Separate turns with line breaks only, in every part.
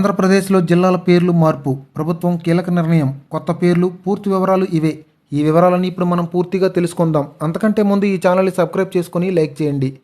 ఆంధ్రప్రదేశ్లో జిల్లాల పేర్లు మార్పు. ప్రభుత్వం కీలక నిర్ణయం. కొత్త పేర్లు పూర్తి వివరాలు ఇవే. ఈ వివరాలని ఇప్పుడు మనం పూర్తిగా తెలుసుకుందాం. అంతకంటే ముందు ఈ ఛానల్ని సబ్స్క్రైబ్ చేసుకొని లైక్ చేయండి.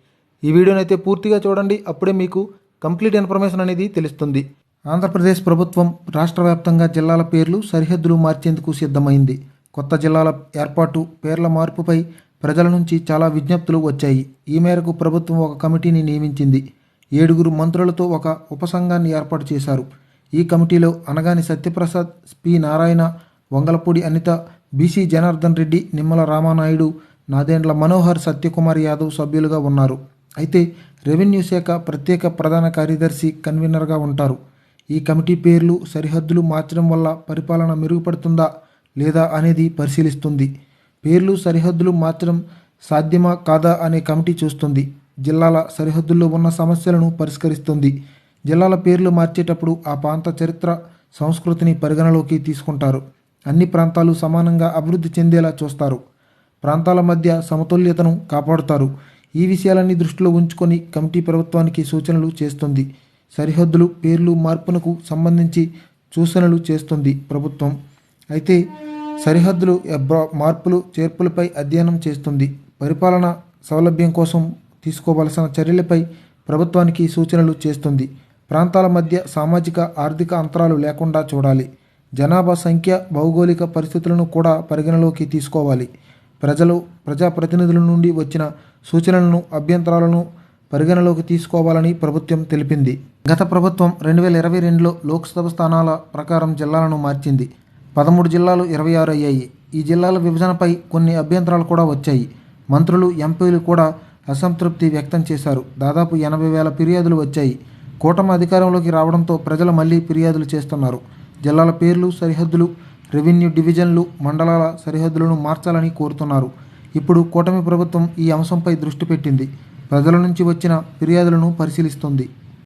ఈ వీడియోని అయితే పూర్తిగా చూడండి. అప్పుడే మీకు కంప్లీట్ ఇన్ఫర్మేషన్ అనేది తెలుస్తుంది. ఆంధ్రప్రదేశ్ ప్రభుత్వం రాష్ట్ర వ్యాప్తంగా జిల్లాల పేర్లు సరిహద్దులు మార్చేందుకు సిద్ధమైంది. కొత్త జిల్లాల ఏర్పాటు పేర్ల మార్పుపై ప్రజల నుంచి చాలా విజ్ఞప్తులు వచ్చాయి. ఈ మేరకు ప్రభుత్వం ఒక కమిటీని నియమించింది. ఏడుగురు మంత్రులతో ఒక ఉపసంఘాన్ని ఏర్పాటు చేశారు. ఈ కమిటీలో Anagani Satyaprasad P. Narayana Vangalapudi Anitha B C Janardhan Reddy Nimmala Ramanaidu Nadendla Manohar Satyakumar Yadav సభ్యులుగా ఉన్నారు. అయితే రెవెన్యూ శాఖ ప్రత్యేక ప్రధాన కార్యదర్శి కన్వీనర్గా ఉంటారు. ఈ కమిటీ పేర్లు సరిహద్దులు మార్చడం వల్ల పరిపాలన మెరుగుపడుతుందా లేదా అనేది పరిశీలిస్తుంది. పేర్లు సరిహద్దులు మార్చడం సాధ్యమా కాదా అనే కమిటీ చూస్తుంది. జిల్లాల సరిహద్దుల్లో ఉన్న సమస్యలను పరిష్కరిస్తుంది. జిల్లాల పేర్లు మార్చేటప్పుడు ఆ ప్రాంత చరిత్ర సంస్కృతిని పరిగణలోకి తీసుకుంటారు. అన్ని ప్రాంతాలు సమానంగా అభివృద్ధి చెందేలా చూస్తారు. ప్రాంతాల మధ్య సమతుల్యతను కాపాడుతారు. ఈ విషయాలన్నీ దృష్టిలో ఉంచుకొని కమిటీ ప్రభుత్వానికి సూచనలు చేస్తుంది. సరిహద్దులు పేర్లు మార్పునకు సంబంధించి సూచనలు చేస్తుంది ప్రభుత్వం. అయితే సరిహద్దులు మార్పులు చేర్పులపై అధ్యయనం చేస్తుంది. పరిపాలన సౌలభ్యం కోసం తీసుకోవలసిన చర్యలపై ప్రభుత్వానికి సూచనలు చేస్తుంది. ప్రాంతాల మధ్య సామాజిక ఆర్థిక అంతరాలు లేకుండా చూడాలి. జనాభా సంఖ్య భౌగోళిక పరిస్థితులను కూడా పరిగణలోకి తీసుకోవాలి. ప్రజలు ప్రజాప్రతినిధుల నుండి వచ్చిన సూచనలను అభ్యంతరాలను పరిగణలోకి తీసుకోవాలని ప్రభుత్వం తెలిపింది. గత ప్రభుత్వం రెండు వేల ఇరవై రెండులో లోక్సభ స్థానాల ప్రకారం జిల్లాలను మార్చింది. పదమూడు జిల్లాలు ఇరవై ఆరు అయ్యాయి. ఈ జిల్లాల విభజనపై కొన్ని అభ్యంతరాలు కూడా వచ్చాయి. మంత్రులు ఎంపీలు కూడా అసంతృప్తి వ్యక్తం చేశారు. దాదాపు ఎనభై వేల ఫిర్యాదులు వచ్చాయి. కూటమి అధికారంలోకి రావడంతో ప్రజలు మళ్ళీ ఫిర్యాదులు చేస్తున్నారు. జిల్లాల పేర్లు సరిహద్దులు రెవెన్యూ డివిజన్లు మండలాల సరిహద్దులను మార్చాలని కోరుతున్నారు. ఇప్పుడు కూటమి ప్రభుత్వం ఈ అంశంపై దృష్టి పెట్టింది. ప్రజల నుంచి వచ్చిన ఫిర్యాదులను పరిశీలిస్తుంది.